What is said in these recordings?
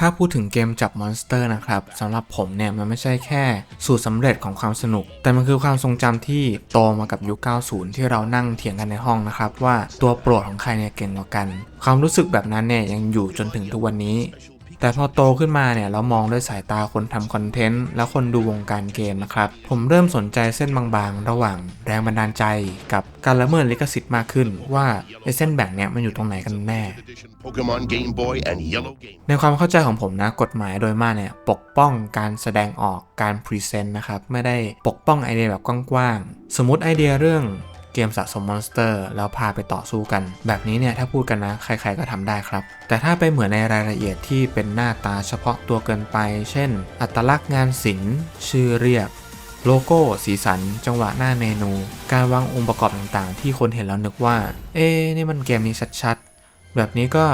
ถ้าพูดถึงเกมจับมอนสเตอร์นะครับสำหรับผมเนี่ยมันไม่ใช่แค่สูตรสำเร็จของความสนุก แต่มันคือความทรงจำที่โตมากับยุค 90 ที่เรานั่งเถียงกันในห้องนะครับ ว่าตัวโปรดของใครเนี่ยเก่งกว่ากัน ความรู้สึกแบบนั้นเนี่ยยังอยู่จนถึงทุกวันนี้ แต่พอโตขึ้นมาเนี่ยเรามองด้วยสายตาคนทำคอนเทนต์และคนดูวงการเกมนะครับ ผมเริ่มสนใจเส้นบางๆ ระหว่างแรงบันดาลใจกับการละเมิดลิขสิทธิ์มากขึ้น ว่าไอ้เส้นแบ่งเนี่ยมันอยู่ตรงไหนกันแน่ Pokemon Game Boy and Yellow Game. ในความเข้าใจของผมนะกฎหมายโดยมากเนี่ยปกป้องการแสดงออกการพรีเซนต์นะครับไม่ได้ปกป้องไอเดียแบบกว้างๆสมมติไอเดียเรื่อง เกมสะสมมอนสเตอร์ แล้วพาไปต่อสู้กัน แบบนี้เนี่ยถ้าพูดกันนะใครๆก็ทำได้ครับ แต่ถ้าไปเหมือนในรายละเอียดที่เป็นหน้าตาเฉพาะตัวเกินไป เช่น อัตลักษณ์งานศิลป์ชื่อเรียกโลโก้ สีสัน จังหวะหน้าเมนู การวางองค์ประกอบต่างๆ ที่คนเห็นแล้วนึกว่า เอ๊นี่มันเกมนี้ชัดๆ แบบนี้ก็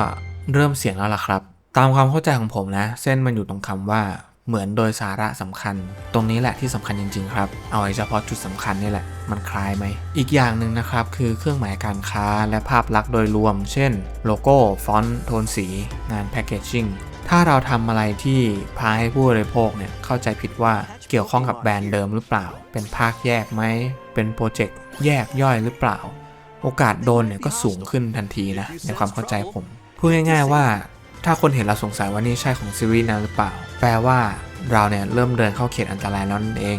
เริ่มเสี่ยงแล้วล่ะครับ ตามความเข้าใจของผมนะ เส้นมันอยู่ตรงคำว่า เหมือนโดยสาระสำคัญ ตรงนี้แหละที่สำคัญจริง ๆ ครับ เอาไว้เฉพาะจุดสำคัญนี่แหละ มันคล้ายไหม อีกอย่างหนึ่งนะครับคือเครื่องหมายการค้าและภาพลักษณ์โดยรวม เช่น โลโก้ ฟอนต์ โทนสี งานแพคเกจจิ้งถ้าเราทำอะไรที่พาให้ผู้บริโภคเนี่ยเข้าใจผิดว่าเกี่ยวข้องกับแบรนด์เดิมหรือเปล่า เป็นภาคแยกไหม เป็นโปรเจกต์แยกย่อยหรือเปล่า โอกาสโดนเนี่ยก็สูงขึ้นทันทีนะในความเข้าใจผมพูดง่าย ๆว่า ถ้าคนเห็นเราสงสัยว่านี่ใช่ของซีรีส์นั้นหรือเปล่า แปลว่าเราเนี่ยเริ่มเดินเข้าเขตอันตรายแล้วนั่นเอง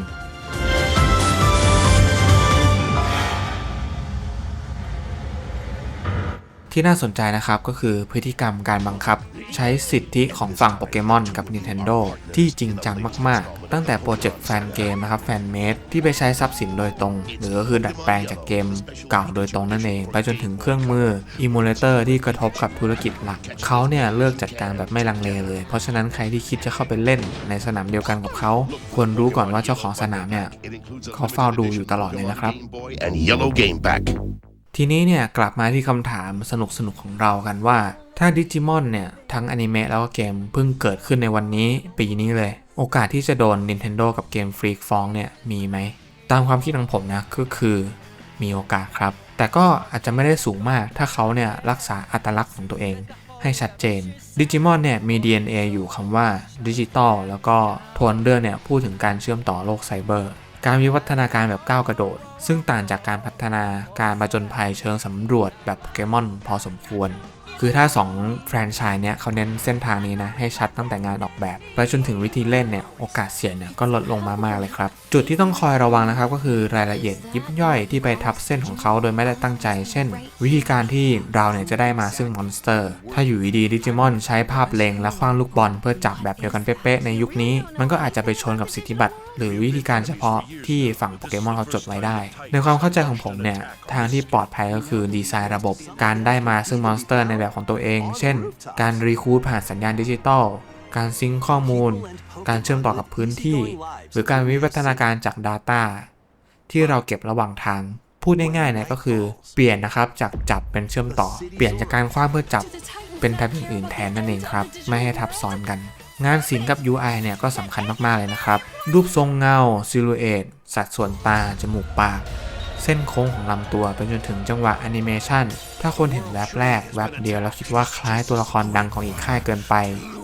ที่น่าสนใจนะครับก็คือพฤติกรรมการบังคับ ใช้สิทธิของฝั่งโปเกมอนกับ Nintendo ที่จริงจังมาก ๆ ตั้งแต่โปรเจกต์แฟนเกมนะครับแฟนเมดที่ไปใช้ทรัพย์สินโดยตรง หรือก็คือดัดแปลงจากเกมเก่าโดยตรงนั่นเอง ไปจนถึงเครื่องมืออิมูเลเตอร์ที่กระทบกับธุรกิจหลัก เขาเนี่ยเลือกจัดการแบบไม่ลังเลเลย เพราะฉะนั้นใครที่คิดจะเข้าไปเล่นในสนามเดียวกันกับเขา ควรรู้ก่อนว่าเจ้าของสนามเนี่ยเขาเฝ้าดูอยู่ตลอดเลยนะครับ ทีนี้เนี่ยกลับมาที่คำถามสนุกสนุกๆของเรากันว่า ถ้าดิจิมอนเนี่ย ทั้งอนิเมะแล้วก็เกมเพิ่งเกิดขึ้นในวันนี้ปีนี้เลย โอกาสที่จะโดน Nintendo กับเกมฟรีกฟ้องเนี่ย มีไหม ตามความคิดของผมนะก็คือมีโอกาสครับ แต่ก็อาจจะไม่ได้สูงมากถ้าเขาเนี่ยรักษาอัตลักษณ์ของตัวเองให้ชัดเจนดิจิมอนเนี่ยมี DNA อยู่คำว่าดิจิตอลแล้วก็โทนเรื่องเนี่ยพูดถึงการเชื่อมต่อโลกไซเบอร์ การวิวัฒนาการแบบก้าวกระโดด ซึ่งต่างจากการพัฒนาการประจนภัยเชิงสำรวจแบบโปเกมอนพอสมควร คือถ้า 2 แฟรนไชส์เนี่ยเขาเน้นเส้นทางนี้นะ ให้ชัดตั้งแต่งานออกแบบไปจนถึงวิธีเล่นเนี่ย โอกาสเสียเนี่ยก็ลดลงมามากเลยครับ จุดที่ต้องคอยระวังนะครับ ก็คือรายละเอียดยิบย่อยที่ไปทับเส้นของเขาโดยไม่ได้ตั้งใจ เช่น วิธีการที่เราเนี่ยจะได้มาซึ่งมอนสเตอร์ ถ้าอยู่ดีดิจิมอนใช้ภาพเลงและคว้างลูกบอลเพื่อจับแบบเดียวกันเป๊ะๆในยุคนี้ มันก็อาจจะไปชนกับสิทธิบัตรหรือวิธีการเฉพาะที่ฝั่งโปเกมอนเขาจดไว้ได้ในความเข้าใจของผมเนี่ย ทางที่ปลอดภัยก็คือดีไซน์ระบบ การได้มาซึ่งมอนสเตอร์ในแบบของตัวเอง เช่น การรีคูดผ่านสัญญาณดิจิตอล การซิงข้อมูล การเชื่อมต่อกับพื้นที่ หรือการวิวัฒนาการจาก Data ที่เราเก็บระหว่างทาง พูดง่ายๆนี่ยก็คือเปลี่ยนนะครับจากจับเป็นเชื่อมต่อ เปลี่ยนจากการคว้างเพื่อจับเป็นแท็บอื่นแทนนั่นเองครับ ไม่ให้ทับซ้อนกัน งานศิลป์กับ UI เนี่ยก็สำคัญมาก ๆ เลยนะครับ รูปทรงเงา ซิลูเอตสัดส่วนตา จมูกปาก เส้นโค้งของลำตัวไปจนถึงจังหวะแอนิเมชันถ้าคนเห็นแวบแรกแวบเดียวแล้วคิดว่าคล้ายตัวละครดังของอีกค่ายเกินไป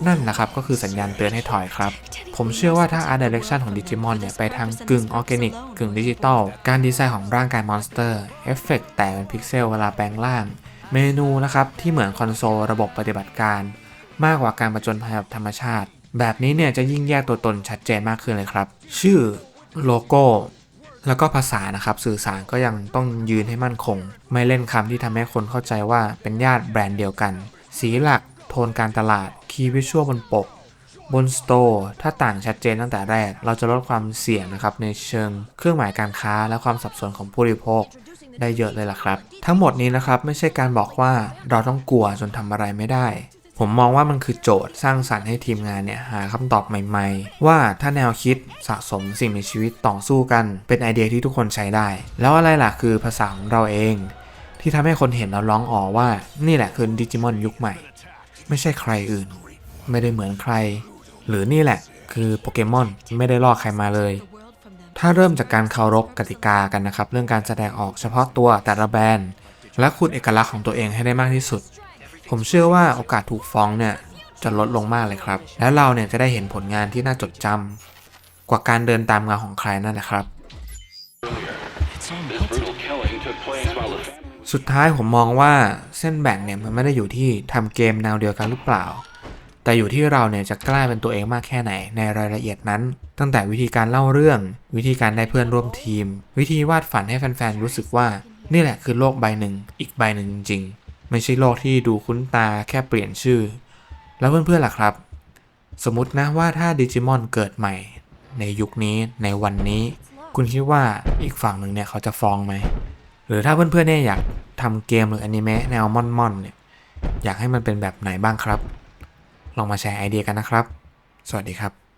นั่นแหละครับ ก็คือสัญญาณเตือนให้ถอยครับ ผมเชื่อว่าถ้า Art Direction ของ Digimon เนี่ยไปทางกึ่งออร์แกนิกกึ่งดิจิตอลการดีไซน์ของร่างกายมอนสเตอร์เอฟเฟกต์แต่เป็นพิกเซลเวลาแปลงร่าง เมนูนะครับที่เหมือนคอนโซลระบบปฏิบัติการ มากกว่าการประจนภัยแบบธรรมชาติ แบบนี้เนี่ยจะยิ่งแยกตัวตนชัดเจนมากขึ้นเลยครับ ชื่อโลโก้แล้วก็ภาษานะครับสื่อสารก็ยังต้องยืนให้มั่นคง ไม่เล่นคำที่ทำให้คนเข้าใจว่าเป็นญาติแบรนด์เดียวกัน สีหลัก โทนการตลาด คีย์วิชวลบนปก บนสโตร์ถ้าต่างชัดเจนตั้งแต่แรก เราจะลดความเสี่ยงนะครับในเชิงเครื่องหมายการค้าและความสับสนของผู้บริโภคได้เยอะเลยล่ะครับ ทั้งหมดนี้นะครับไม่ใช่การบอกว่าเราต้องกลัวจนทำอะไรไม่ได้ ผมมองว่ามันคือโจทย์สร้างสรรค์ให้ทีมงานเนี่ยหาคำตอบใหม่ๆ ว่าถ้าแนวคิดสะสมสิ่งมีชีวิตต่อสู้กันเป็นไอเดียที่ทุกคนใช้ได้ แล้วอะไรล่ะคือภาษาของเราเอง ที่ทำให้คนเห็นแล้วร้องอ๋อว่านี่แหละคือดิจิมอนยุคใหม่ ไม่ใช่ใครอื่น ไม่ได้เหมือนใคร หรือนี่แหละคือโปเกมอนไม่ได้ลอกใครมาเลย ถ้าเริ่มจากการเคารพกติกากันนะครับ เรื่องการแสดงออกเฉพาะตัวแต่ละแบรนด์ และคุณเอกลักษณ์ของตัวเองให้ได้มากที่สุด ผมเชื่อว่าโอกาสถูกฟ้องเนี่ยจะลดลงมากเลยครับ แล้วเราเนี่ยจะได้เห็นผลงานที่น่าจดจำกว่าการเดินตามเงาของใครนั่นแหละครับ สุดท้ายผมมองว่าเส้นแบ่งเนี่ยมันไม่ได้อยู่ที่ทำเกมแนวเดียวกันหรือเปล่า แต่อยู่ที่เราเนี่ยจะกล้าเป็นตัวเองมากแค่ไหนในรายละเอียดนั้น ตั้งแต่วิธีการเล่าเรื่อง วิธีการได้เพื่อนร่วมทีม วิธีวาดฝันให้แฟนๆรู้สึกว่า นี่แหละคือโลกใบหนึ่งอีกใบหนึ่งจริงๆ ไม่ใช่โลกที่ดูคุ้นตาแค่เปลี่ยนชื่อ แล้วเพื่อนๆล่ะครับ สมมตินะว่าถ้าดิจิมอนเกิดใหม่ ในยุคนี้ในวันนี้ คุณคิดว่าอีกฝั่งหนึ่งเนี่ยเขาจะฟ้องไหม หรือถ้าเพื่อนๆเนี่ยอยากทำเกมหรืออนิเมะแนวม่อนๆเนี่ยอยากให้มันเป็นแบบไหนบ้างครับ ลองมาแชร์ไอเดียกันนะครับ สวัสดีครับ